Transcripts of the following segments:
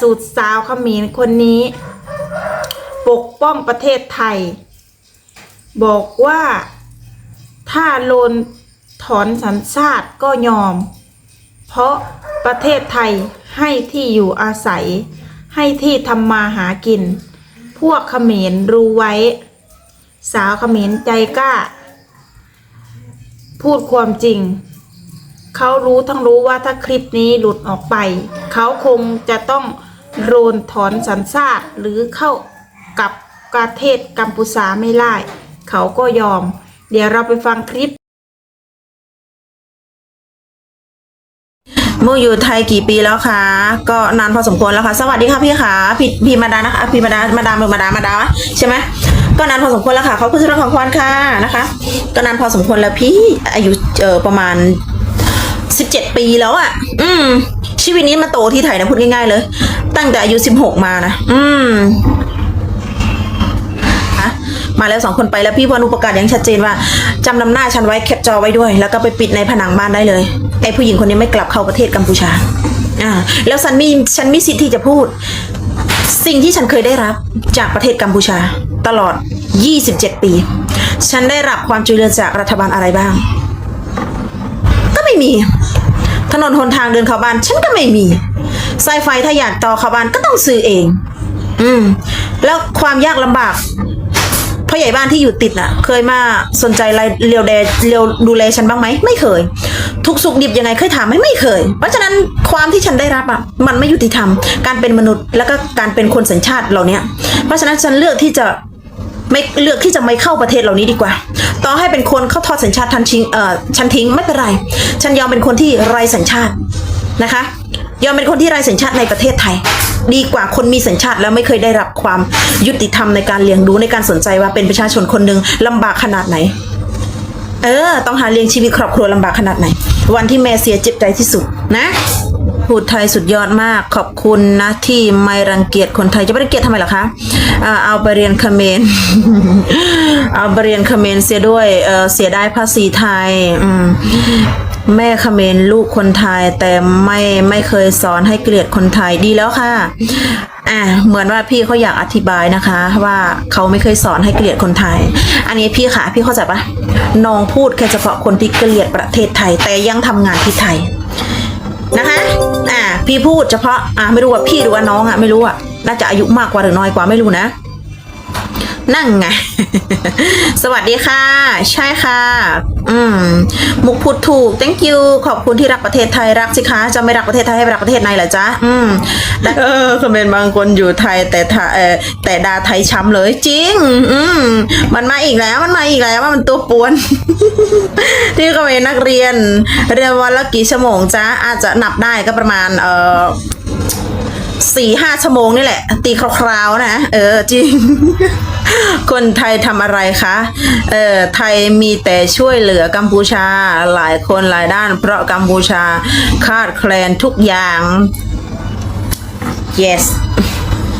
สูตรสาวเขมรคนนี้ ปกป้องประเทศไทย บอกว่าถ้าโลนถอนสัญชาติก็ยอม เพราะประเทศไทยให้ที่อยู่อาศัย ให้ที่ทำมาหากิน พวกเขมรรู้ไว้ สาวเขมรใจกล้า พูดความจริง เขารู้ทั้งรู้ว่าถ้าคลิปนี้หลุดออกไป เขาคงจะต้องโรนถอนสัญชาติหรือเข้ากับประเทศกัมพูชาไม่ได้ เขาก็ยอม เดี๋ยวเราไปฟังคลิปมูอยู่ไทยกี่ปีแล้วคะ ก็นานพอสมควรแล้วค่ะ สวัสดีค่ะพี่ขาพี่พี่มาดานะคะพี่มาดามาดามหรือมาดามาดาวะใช่ไหมก็นานพอสมควรแล้วค่ะเขาคือสุดของควานค่ะนะคะ ก็นานพอสมควรแล้วพี่อายุเออประมาณ สิบเจ็ดปีแล้วอะ่ะ อืม ชีวิตนี้มาโตที่ไทยนะพูดง่ายๆเลย ตั้งแต่อายุสิบหกมานะ อืมคะมาแล้วสองคนไปแล้วพี่พรนุปกาศอย่างชัดเจนว่าจำนำหน้าฉันไว้แคปจอไว้ด้วย แล้วก็ไปปิดในผนังบ้านได้เลยไอ้ผู้หญิงคนนี้ไม่กลับเข้าประเทศกัมพูชา อ่า แล้วฉันมีฉันมีสิทธิ์ที่จะพูด สิ่งที่ฉันเคยได้รับจากประเทศกัมพูชา ตลอด 27 ปี ฉันได้รับความช่วยเหลือจากรัฐบาลอะไรบ้าง ม่มี ถนนหนทางเดินเข้าบ้าน ฉันก็ไม่มีสายไฟถ้าอยากต่อเข้าบ้านก็ต้องซื้อเอง อืม แล้วความยากลำบากพ่อใหญ่บ้านที่อยู่ติดน่ะ เคยมาสนใจรเรียวแดเรียวดูแลฉันบ้างไหมไม่เคย ทุกสุขดิบยังไงเคยถามไหมไม่เคย เพราะฉะนั้นความที่ฉันได้รับอะมันไม่ยุติธรรม การเป็นมนุษย์แล้วก็การเป็นคนสัญชาติเหล่านี้เพราะฉะนั้นฉันเลือกที่จะ ไม่เลือกที่จะไม่เข้าประเทศเหล่านี้ดีกว่า ต่อให้เป็นคนเขาทอดสัญชาติทันทิ้งเอ่อฉันทิ้งไม่เป็นไร ฉันยอมเป็นคนที่ไร้สัญชาตินะคะ ยอมเป็นคนที่ไร้สัญชาติในประเทศไทย ดีกว่าคนมีสัญชาติแล้วไม่เคยได้รับความยุติธรรมในการเลี้ยงดูในการสนใจว่าเป็นประชาชนคนหนึ่งลำบากขนาดไหน เออ ต้องหาเลี้ยงชีวิตครอบครัวลำบากขนาดไหน วันที่แม่เสียเจ็บใจที่สุดนะ พูดไทยสุดยอดมากขอบคุณนะที่ไม่รังเกียจคนไทยจะไม่รังเกียจทำไมล่ะคะเอาไปเรียนเขมรเอาไปเรียนเขมรเสียด้วยเเสียได้ภาษีไทยมแม่เขมรลูกคนไทย แต่ไม่ไม่เคยสอนให้เกลียดคนไทยดีแล้วค่ะอ่าเหมือนว่าพี่เขาอยากอธิบายนะคะ ว่าเขาไม่เคยสอนให้เกลียดคนไทย อันนี้พี่ค่ะพี่เข้าใจปะน้องพูดแค่เฉพาะคนที่เกลียดประเทศไทย แต่ยังทำงานที่ไทย พี่พูดเฉพาะอ่าไม่รู้ว่าพี่หรือว่าน้องอะไม่รู้อะน่าจะอายุมากกว่าหรือน้อยกว่าไม่รู้นะ นั่งไง สวัสดีค่ะ ใช่ค่ะ อืม มุกพูดถูก thank you ขอบคุณที่รักประเทศไทยรักสิคะจะไม่รักประเทศไทยให้รักประเทศไหนเหรอจ๊ะ อืมเออคอมเมนต์บางคนอยู่ไทยแต่าเออแต่ดาไทยช้ำเลยจริง อืม มันมาอีกแล้วมันมาอีกแล้วว่ามันตัวป่วน ที่คอมเมนต์นักเรียน เรียนวันละกี่ชั่วโมงจ๊ะอาจจะนับได้ก็ประมาณ เออ สี่ห้าชั่วโมงนี่แหละ ตีคราวๆนะ เออจริง คนไทยทำอะไรคะ เออไทยมีแต่ช่วยเหลือกัมพูชาหลายคนหลายด้าน เพราะกัมพูชาขาดแคลนทุกอย่าง yes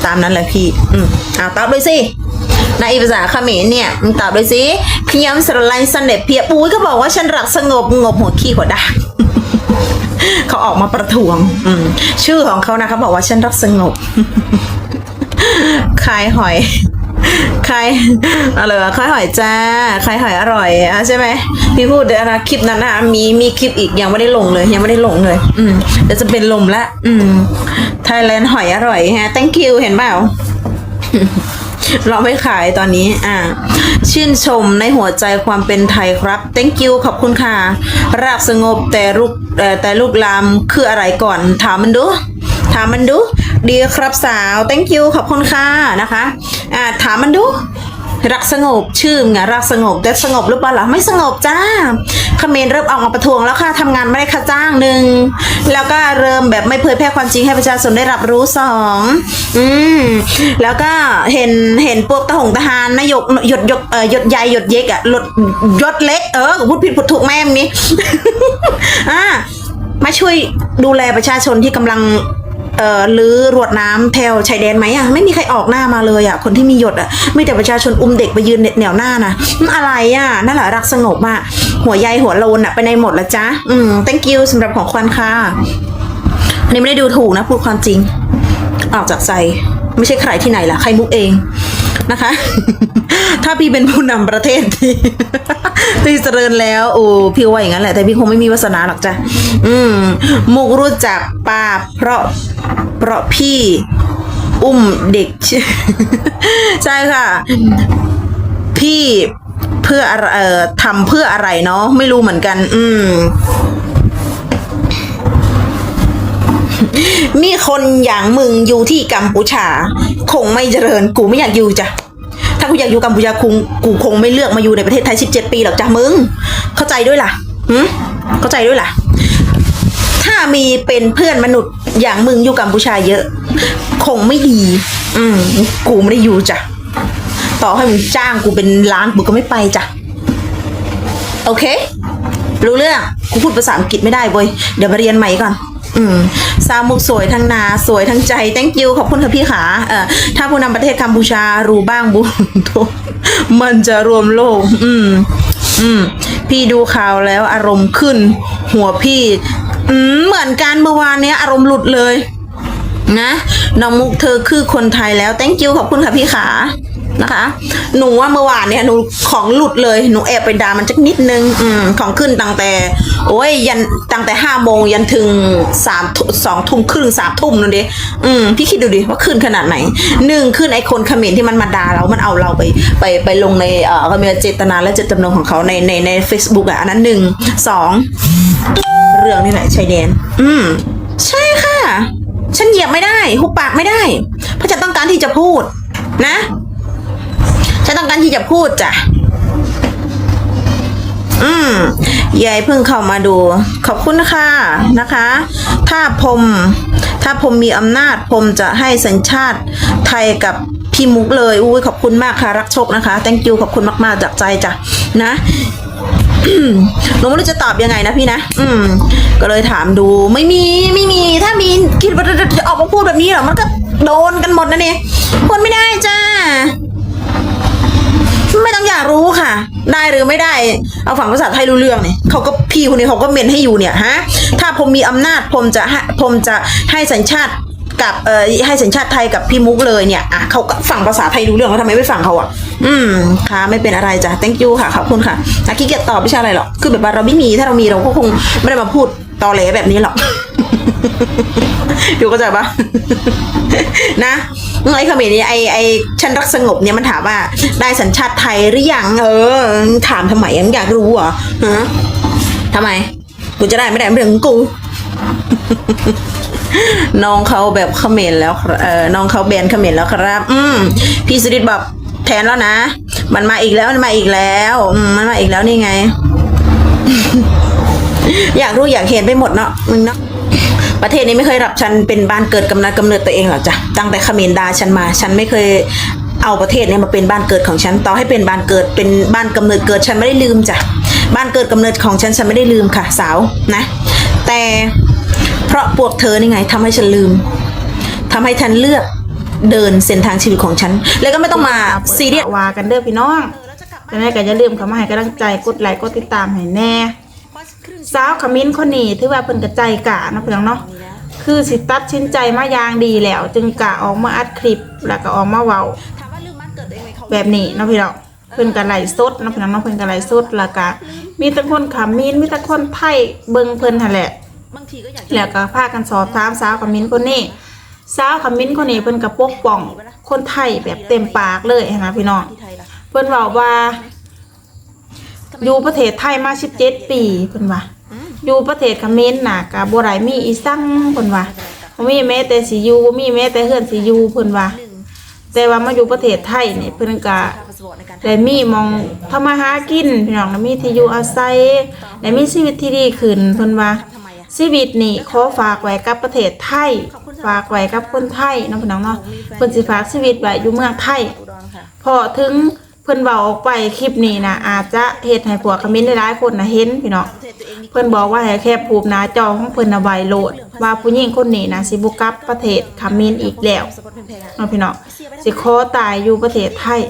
ตามนั้นเลยพี่ อืมเอาตอบด้วยสิในภาษาเขมรเนี่ยมึงตอบด้วยสิขยำสไลด์สนเด็จเพียปุ้ยก็บอกว่าฉันรักสงบงบหัวขี้หัวด่าง เขาออกมาประท้วง อืมชื่อของเขานะเขาบอกว่าฉันรักสงบขายหอยขายอะไรวะขายหอยจ้าขายหอยอร่อยอะใช่ไหมพี่พูดเดี๋ยวนะคลิปนั้นนะมีมีคลิปอีกยังไม่ได้ลงเลย ยังไม่ได้ลงเลย อืมเดี๋ยวจะเป็นลมละ อืมไทยแลนด์หอยอร่อยฮะ thank you เห็นเปล่า เราไม่ขายตอนนี้ อ่า ชื่นชมในหัวใจความเป็นไทยครับ thank you ขอบคุณค่ะ ราบสงบแต่ลูกแต่ลูกลามคืออะไรก่อน ถามมันดู ถามมันดู ดีครับสาว thank you ขอบคุณค่ะนะคะ อ่า ถามมันดู รักสงบชื่อไงรักสงบแต่สงบหรือเปล่าล่ะไม่สงบจ้าเขมรเริ่มออกมาประท้วงแล้วค่ะทำงานไม่ได้ค่าจ้างหนึ่งแล้วก็เริ่มแบบไม่เผยแพร่ความจริงให้ประชาชนได้รับรู้สองอืมแล้วก็เห็นเห็นพวกทหงทหารนายกหยดยกเอ่อหยดใหญ่หยดเย็กอะหลดยศเล็กเออพูดผิดพูดถูกแม่มนี้อ่ามาช่วยดูแลประชาชนที่กำลัง เอ่อหรือรวดน้ำแถวชายแดนไหมอะไม่มีใครออกหน้ามาเลยอะคนที่มีหยดอะมีแต่ประชาชนอุ้มเด็กไปยืนเหน็ดแนวหน้านะอะไรอะนั่นแหละรักสงบมากหัวใยหัวโลนอะไปในหมดละจ๊ะอืม thank you สำหรับของควันค่ะอันนี้ไม่ได้ดูถูกนะพูดความจริง ออกจากใจไม่ใช่ใครที่ไหนล่ะใครมุกเองนะคะ ถ้าพี่เป็นผู้นำประเทศที่ที่เจริญแล้วโอ้พี่ว่าอย่างนั้นแหละแต่พี่คงไม่มีวาสนาหรอกจ้ะอืมมุกรู้จักป้าเพราะ เพราะพี่อุ้มเด็ก ใช่ค่ะ พี่เพื่ออะไรเอ่อทำเพื่ออะไรเนาะไม่รู้เหมือนกัน อืมมีคนอย่างมึงอยู่ที่กัมพูชา คงไม่เจริญ กูไม่อยากอยู่จ้ะถ้ากูอยากอยู่กัมพูชาคงกูคงไม่เลือกมาอยู่ในประเทศไทย 17 ปีหรอกจ้ะมึง เข้าใจด้วยล่ะหืมเข้าใจด้วยล่ะ มีเป็นเพื่อนมนุษย์อย่างมึงอยู่กัมพูชาเยอะ คงไม่ดี อืม กูไม่ได้อยู่จ้ะ ต่อให้มึงจ้างกูเป็นล้านกูก็ไม่ไปจ้ะ โอเค รู้เรื่อง กูพูดภาษาอังกฤษไม่ได้เว้ย เดี๋ยวมาเรียนใหม่ก่อน อืม ซามุกสวยทั้งนา สวยทั้งใจ thank you ขอบคุณค่ะพี่ขา เอ่อ ถ้าผู้นำประเทศกัมพูชารู้บ้างบุญโทมันจะรวมโลก อืม อืม พี่ดูข่าวแล้วอารมณ์ขึ้น หัวพี่ อืมเหมือนกันเมื่อวานเนี้ยอารมณ์หลุดเลย นะน้องมุกเธอคือคนไทยแล้ว thank you ขอบคุณค่ะพี่ขานะคะ หนูว่าเมื่อวานเนี่ยหนูของหลุดเลยหนูแอบไปด่ามันจักนิดนึงอืมของขึ้นตั้งแต่ โอ้ยยันตั้งแต่ห้าโมงยันถึงสามสองทุ่มครึ่งสามทุ่มนั่นดิอืมพี่คิดดูดิว่าขึ้นขนาดไหนหนึ่งขึ้นไอคนเขมรที่มันมาด่าเรา มันเอาเราไปไปไปลงในเอ่อเขามีเจตนาและเจตจำนงของเขาในในใน Facebook อะอันนั้นหนึ่งสอง เรื่องนี่แหละชายแดน อืม ใช่ค่ะ ฉันเหยียบไม่ได้หุบปากไม่ได้ เพราะฉันต้องการที่จะพูด นะ ฉันต้องการที่จะพูดจ้ะ อืมยายเพิ่งเข้ามาดู ขอบคุณนะคะนะคะ ถ้าผมถ้าผมมีอำนาจผมจะให้สัญชาติไทยกับพี่มุกเลย อุ้ยขอบคุณมากค่ะ รักโชคนะคะ thank you ขอบคุณมาก ๆ จากใจจ้ะนะ หนูไม่รู้จะตอบยังไงนะพี่นะ อืม ก็เลยถามดู ไม่มี ไม่มี ถ้ามีคิดว่าจะออกมาพูดแบบนี้เหรอ มันก็โดนกันหมดนะเนี่ยพูดไม่ได้จ้า ไม่ต้องอยากรู้ค่ะ ได้หรือไม่ได้ เอาฝั่งภาษาไทยรู้เรื่องเนี่ยเขาก็พี่คนนี้เขาก็เมนให้อยู่เนี่ยฮะ ถ้าผมมีอำนาจผมจะให้ผมจะให้สัญชาติ กับเอ่อให้สัญชาติไทยกับพี่มุกเลยเนี่ยอะเขาก็ฝั่งภาษาไทยรู้เรื่องแล้วทำไมไม่ฝั่งเขาอะอืมค่ะไม่เป็นอะไรจ้ะ thank you ค่ะขอบคุณค่ะอาขี้เกียจตอบไม่ใช่อะไรหรอกคือแบบว่าเราไม่มีถ้าเรามีเราก็คงไม่ได้มาพูดตอแหลแบบนี้หรอกอยู่เข้าใจปะนะไอ้เขมรนี่ไอ้ไอ้ฉันรักสงบเนี่ยมันถามว่าได้สัญชาติไทยหรือยังเออ ถามทำไมยังอยากรู้เหรอฮะทำไม กูจะได้ไม่ได้ไม่เรื่องกู น้องเขาแบบเขมรแล้วเออน้องเขาแบนเขมรแล้วครับ อืมพี่สุริตบอกแทนแล้วนะ มันมาอีกแล้วมันมาอีกแล้วอืมมันมาอีกแล้วนี่ไง อยากรู้อยากเห็นไปหมดเนาะมึงเนาะประเทศนี้ไม่เคยรับฉันเป็นบ้านเกิดกำเนิดกำเนิดตัวเองหรอกจ้ะตั้งแต่เขมรดาฉันมา ฉันไม่เคยเอาประเทศนี้มาเป็นบ้านเกิดของฉันต่อให้เป็นบ้านเกิดเป็นบ้านกำเนิดเกิดฉันไม่ได้ลืมจ้ะบ้านเกิดกำเนิดของฉันฉันไม่ได้ลืมค่ะ สาวนะ แต่ ราะพวกเธอนี่ไงทำให้ฉันลืมทำให้ฉันเลือกเดินเส้นทางชีวิตของฉัน แล้วก็ไม่ต้องมาซีเรียสว่ากันเด้อพี่น้องแต่แม่ก็อย่าลืมเข้ามาให้กำลังใจกดไลค์กดติดตามให้แน่สาวขมิ้นคนนี้ถือว่าเพิ่นกระใจกะเนาะเพื่อนเนาะคือสิตัดสินใจมาอย่างดีแล้ว จึงกะออกมาอัดคลิปแล้วก็ออกมาเว้าถามว่าลืมบ้านเกิดตัวเองไหมเขาแบบนี้เนาะพี่น้องเพิ่นก็ไล่สดเนาะพี่น้องเนาะเพิ่นก็ไล่สดแล้วก็มีแต่คนขมิ้นมีแต่คนไทยเบิ่งเพิ่นหั่นแหละ บางทีก็อยากแล้วก็พากันสอบถามสาวขมิ้นคนนี้สาวขมิ้นคนนี้เพิ่นก็ปกป้อง คนไทยแบบเต็มปากเลยนะพี่น้องที่ไทยล่ะเพิ่นบอกว่า อยู่ประเทศไทยมา17ปีเพิ่นว่าอยู่ประเทศเขมรน่ะก็บ่ได้มีอีสังเพิ่นว่าบ่มีแม้แต่สิอยู่บ่มีแม้แต่เฮือนสิอยู่เพิ่นว่าแต่ว่ามาอยู่ประเทศไทยนี่เพิ่นก็พาสปอร์ตในการได้มีมองทำมาหากินพี่น้องได้มีที่อยู่อาศัยได้มีชีวิตที่ดีขึ้นเพิ่นว่าทำไมอะ ชีวิตนี่ขอฝากไว้กับประเทศไทย ฝากไว้กับคนไทยเนาะพี่น้องเนาะเพิ่นสิฝากชีวิตไว้อยู่เมืองไทย พอถึงเพิ่นเบาออกไปคลิปนี้นะอาจจะเฮ็ดให้พวกคอมเมนต์หลายๆคนนะเห็นพี่น้องเนี่เพิ่นบอกว่าให้แค่ผูบหน้าจอของเพิ่นเอาไวโหลด ว่าผู้หญิงคนนี้นะสิบ่กลับประเทศคอมเมนต์อีกแล้วสปอร์ตแพงๆอะเนาะพี่น้องสิขอตายอยู่ประเทศไทย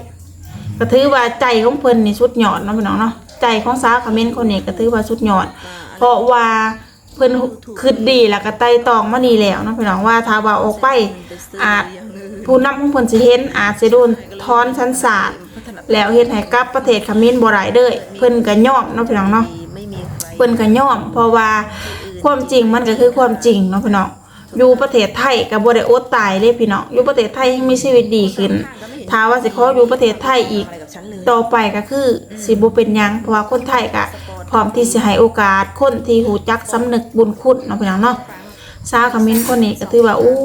ก็ถือว่าใจของเพิ่นนี่สุดยอดเนาะพี่น้องเนาะใจของสาวคอมเมนต์คนนี้ก็ถือว่าสุดยอด เพราะว่า เพิ่นคิดดีแล้วก็ไต่ตองมานี่แล้วเนาะพี่น้องว่าถ้าว่าออกไปอาจผู้นำของเพิ่นสิเห็นอาจสิโดนทอนชั้นศาสตร์แล้วเฮ็ดให้กลับประเทศเขมรบ่ได้เด้อเพิ่นก็ยอมเนาะพี่น้องเนาะเพิ่นก็ยอม เพราะว่าความจริงมันก็คือความจริงเนาะพี่น้องอยู่ประเทศไทยก็บ่ได้อดตายเลยพี่น้องอยู่ประเทศไทยยังมีชีวิตดีขึ้นถ้าว่าสิขออยู่ประเทศไทยอีก ต่อไปก็คือสิบ่เป็นหยังเพราะว่าคนไทยก็ พร้อมที่สิให้โอกาสคนที่หูจักสำนึกบุญคุณเนาะพี่น้องเนาะสาวคอมเมนต์คนนี้ก็ถือว่าอู้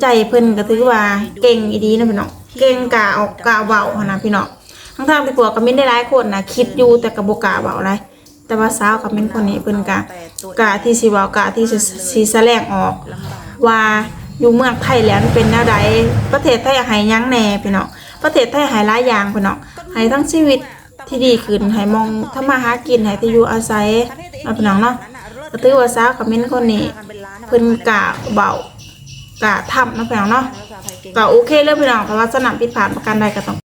ใจเพิ่นก็ถือว่าเก่งอีดีนะพี่น้องเก่งกะออกกะเว้าหนนะพี่น้องทั้งทางที่ผัวคอมเมนต์ได้หลายคนนะคิดอยู่แต่ก็บ่กล้าเว้าอะไรแต่ว่าสาวคอมเมนต์คนนี้เพิ่นกะกะที่สิเว้ากะที่สิสิแสดงออก ว่าอยู่เมืองไทยแล้วเป็นแนวใดประเทศไทยห้หยังแน่พี่น้องประเทศไทยให้หลายอย่างพี่น้องให้ทั้งชีวิต ที่ดีขึ้นให้มองทำมาหากินให้ที่อยู่อาศัยมาะพี่น้องเนาะกระตือว่าสาวคอมเมนต์คนนี้เพิ่นกะเบากะทำนะพี่น้องเนาะก็โอเคเลยพี่น้องแต่ว่าสนามปิดผ่านประกันใดก็ต้อง